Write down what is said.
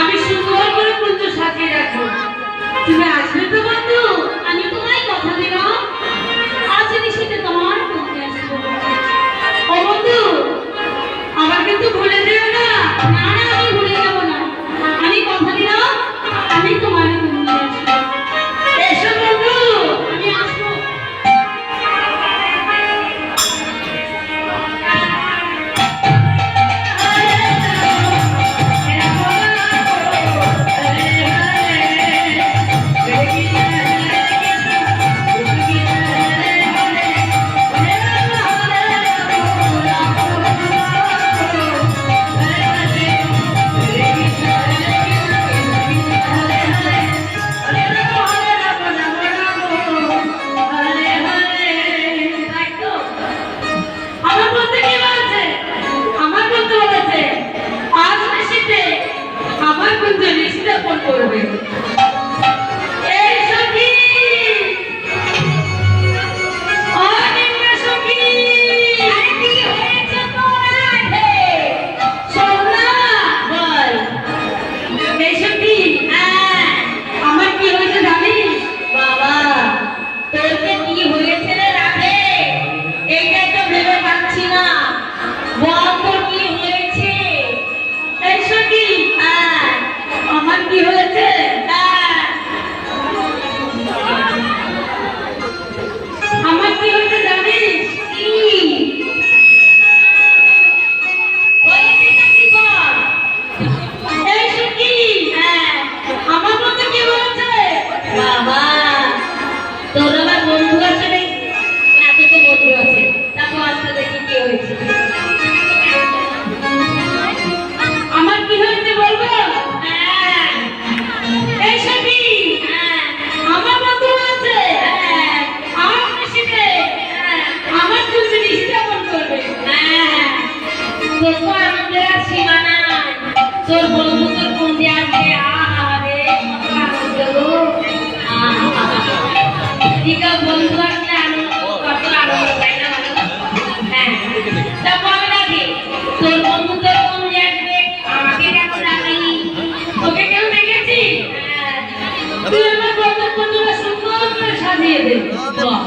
আমি সুন্দর করে বন্ধু সাজিয়ে রাখব। তুমি আসবে তো বন্ধু? আমি তোমায় কথা দিলাম আজ নিশিতে তোমার বন্ধু আসব। ও বন্ধু আমার কিন্তু ভুলে যেও না না চিন্তা করবে তোর বন্ধুদের কোন দেয়া আহারে ঠিক আছে, বন্ধু আসলে আনন্দ, কত আনন্দ, তাই না? হ্যাঁ। তারপর রাখি তোর বন্ধুদের কোন দেয়া আসবে আমাকে কেন রাখালি তোকে কেন দেখেছি? হ্যাঁ। তুই আমার বন্ধু বন্ধুরা সুন্দর করে সাজিয়ে দে। বাহ।